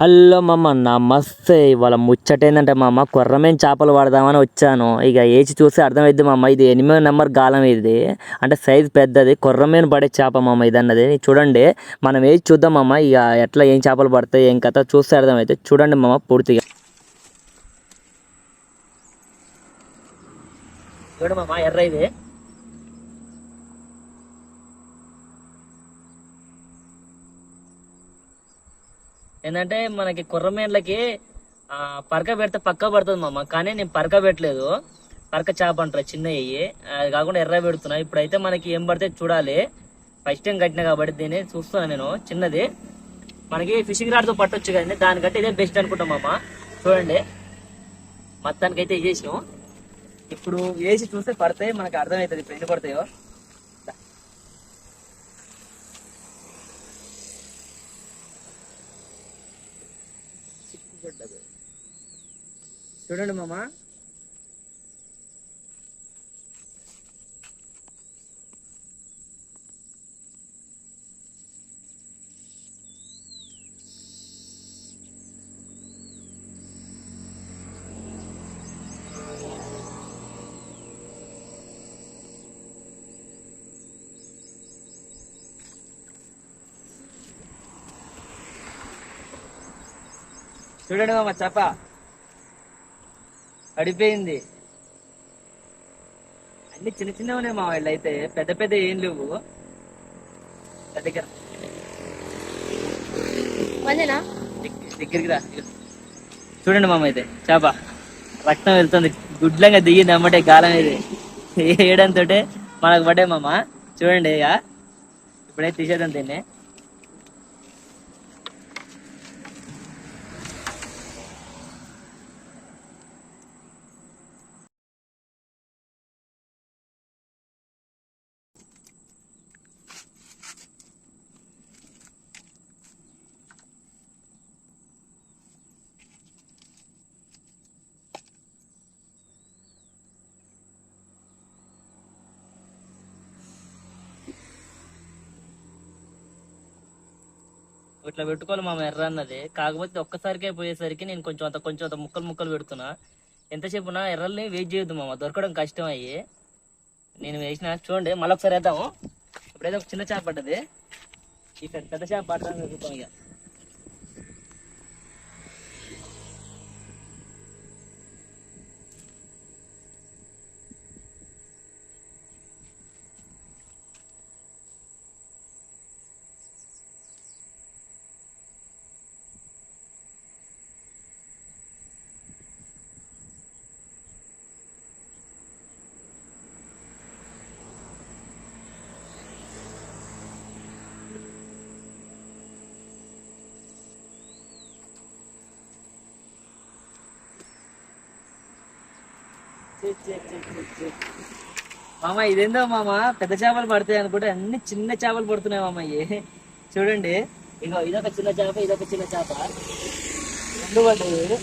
Hello మామ నమస్తే. ఇవాళ ముచ్చట ఏంటంటే మామ కొర్రమేన్ చేపలు పడదామని వచ్చాను. ఇక ఏచి చూస్తే అర్థమైద్ది మామ ఇది ఎనిమిది నెంబర్ గాలం ఇది. అంటే సైజ్ పెద్దది కొర్రమేన్ పడే చేప మామ ఇది అన్నది చూడండి మనం ఏది చూద్దాం మామ ఇక ఎట్లా ఏం చేపలు పడతాయి ఏం కథ చూస్తే అర్థమైతే చూడండి మామ పూర్తిగా. చూడు మామ ఎర్ర ఇది. ఏంటంటే మనకి కుర్రమేళ్ళకి పరక పెడితే పక్క పడుతుంది మామ. కానీ నేను పరక పెట్టలేదు. పరక చేప అంటారు చిన్న అయ్యి అది కాకుండా ఎర్ర పెడుతున్నా. ఇప్పుడైతే మనకి ఏం పడితే చూడాలి. ఫస్ట్ టైం కట్టిన కాబట్టి దీన్ని చూస్తున్నా నేను. చిన్నది. మనకి ఫిషింగ్ రాడ్తో పట్టొచ్చు కదండి దానికంటే ఇదే బెస్ట్ అనుకుంటాం మామ. చూడండి. మొత్తానికి అయితే చేసినాం ఇప్పుడు వేసి చూస్తే పడతాయి మనకి అర్థమవుతుంది ఇప్పుడు ఎన్ని పడతాయో. చూడండి మామ. చూడండి మామ చేప. పడిపోయింది. అన్ని చిన్న చిన్న ఉన్నాయి మా వాళ్ళు అయితే. పెద్ద పెద్ద ఏం లేవు. దగ్గర. దగ్గరికి రా చూడండి మామ అయితే చేప. రక్తం వెళ్తుంది. గుడ్లంగా దిగింది అమ్మటే గాలం ఇది. వేయడంతో మనకు పడే మామ. చూడండి ఇక. ఇప్పుడైతే తీసేద్దాం దీన్ని. ఇట్లా పెట్టుకోవాలి మామ ఎర్ర అన్నది. కాకపోతే ఒక్కసారికే పోయేసరికి నేను కొంచెం అంత కొంచెం అంత ముక్కలు ముక్కలు పెడుతున్నా. ఎంతసేపు నా ఎర్రల్ని వెయిట్ చేయొద్దు మామ. దొరకడం కష్టం అయ్యి నేను వేసిన చూడండి మళ్ళీ ఒకసారి వేద్దాము. ఇప్పుడైతే ఒక చిన్న చేప పడ్డది. ఈ పెద్ద చేప పడతాను చూద్దాం ఇక. మామ ఇదేందో మామ? పెద్ద చేపలు పడతాయి అనుకుంటే అన్ని చిన్న చేపలు పడుతున్నాయి మామ ఇవి చూడండి. ఇగో ఇదొక చిన్న చేప ఇదొక చిన్న చేప. రెండు పడ్డాయి.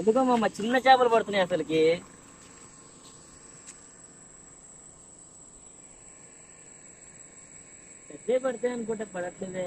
ఎందుకో మామ చిన్న చేపలు పడుతున్నాయి అసలుకి. పెద్ద పడతాయి అనుకుంటే పడట్లేదే.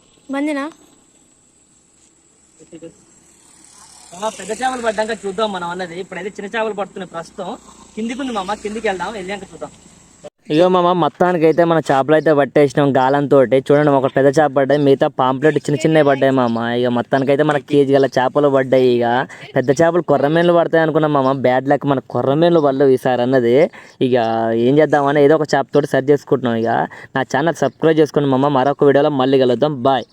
బాగుండదు పెద్ద చేపలు పడ్డాక చూద్దాం మనం అన్నది. ఇప్పుడైతే చిన్న చేపలు పడుతున్నాయి ప్రస్తుతం. కిందికి ఉంది మామ కిందికి వెళ్దాం వెళ్ళాక చూద్దాం. ఇగో మామ మొత్తానికి అయితే మన చేపలు అయితే పట్టేసినాం గాలంతో చూడండి ఒక పెద్ద చేప పడ్డాయి మిగతా పాంప్లెట్ చిన్న చిన్నవి పడ్డాయి మామ. ఇక మొత్తానికి అయితే మన కేజీ గల చేపలు పడ్డాయి ఇక. పెద్ద చేపలు కొర్రమేన్లు పడతాయి అనుకున్నాం మామ. బ్యాడ్ లక్ మన కొర్రమేన్లు పడలేవు ఈసారి అన్నది. ఇక ఏం చేద్దామని ఏదో ఒక చేపతోటి సెర్చ్ చేసుకుంటున్నాం ఇక. నా ఛానల్ సబ్స్క్రైబ్ చేసుకోండి మామ మరొక వీడియోలో మళ్ళీ కలుద్దాం. బాయ్